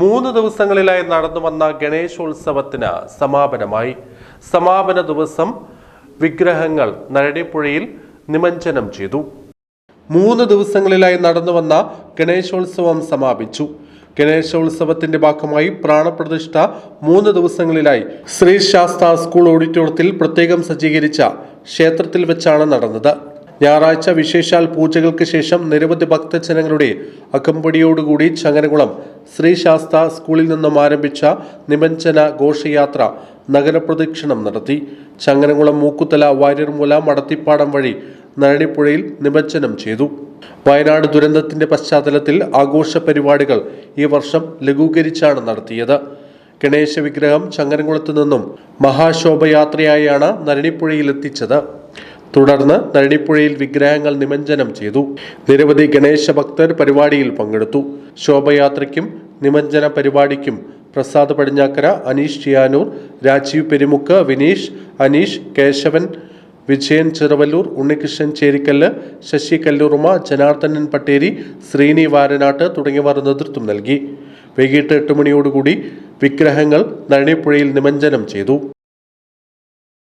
മൂന്ന് ദിവസങ്ങളിലായി നടന്നു വന്ന ഗണേശോത്സവത്തിന് സമാപനമായി. സമാപന ദിവസം വിഗ്രഹങ്ങൾ നരടിപ്പുഴയിൽ നിമഞ്ജനം ചെയ്തു. മൂന്ന് ദിവസങ്ങളിലായി നടന്നു വന്ന ഗണേശോത്സവം സമാപിച്ചു. ഗണേശോത്സവത്തിന്റെ ഭാഗമായി പ്രാണപ്രതിഷ്ഠ മൂന്ന് ദിവസങ്ങളിലായി. ശ്രീ ശാസ്ത്ര സ്കൂൾ ഓഡിറ്റോറിയത്തിൽ പ്രത്യേകം സജ്ജീകരിച്ച ക്ഷേത്രത്തിൽ വെച്ചാണ് നടന്നത്. ഞായറാഴ്ച വിശേഷാൽ പൂജകൾക്ക് ശേഷം നിരവധി ഭക്തജനങ്ങളുടെ അകമ്പടിയോടുകൂടി ചങ്ങനകുളം ശ്രീ ശാസ്ത സ്കൂളിൽ നിന്നും ആരംഭിച്ച നിമഞ്ജന ഘോഷയാത്ര നഗരപ്രദക്ഷിണം നടത്തി. ചങ്ങനകുളം മൂക്കുത്തല വാര്യർമൂല മടത്തിപ്പാടം വഴി നരണിപ്പുഴയിൽ നിമജ്ജനം ചെയ്തു. വയനാട് ദുരന്തത്തിന്റെ പശ്ചാത്തലത്തിൽ ആഘോഷ പരിപാടികൾ ഈ വർഷം ലഘൂകരിച്ചാണ് നടത്തിയത്. ഗണേശ വിഗ്രഹം ചങ്ങനകുളത്തു നിന്നും മഹാശോഭയാത്രയായാണ് നരണിപ്പുഴയിൽ എത്തിച്ചത്. തുടർന്ന് നരണിപ്പുഴയിൽ വിഗ്രഹങ്ങൾ നിമഞ്ജനം ചെയ്തു. നിരവധി ഗണേശ ഭക്തർ പരിപാടിയിൽ പങ്കെടുത്തു. ശോഭയാത്രയ്ക്കും നിമഞ്ജന പരിപാടിക്കും പ്രസാദ് പടിഞ്ഞാക്കര അനീഷ് ചിയാനൂർ രാജീവ് പെരുമുക്ക് വിനീഷ് അനീഷ് കേശവൻ വിജയൻ ചെറുവല്ലൂർ ഉണ്ണികൃഷ്ണൻ ചേരിക്കല്ല് ശശി കല്ലൂർമ ജനാർദ്ദനൻ പട്ടേരി ശ്രീനി വാരനാട്ട് തുടങ്ങിയവർ നേതൃത്വം നൽകി. വൈകിട്ട് എട്ട് മണിയോടുകൂടി വിഗ്രഹങ്ങൾ നരണിപ്പുഴയിൽ നിമഞ്ജനം ചെയ്തു.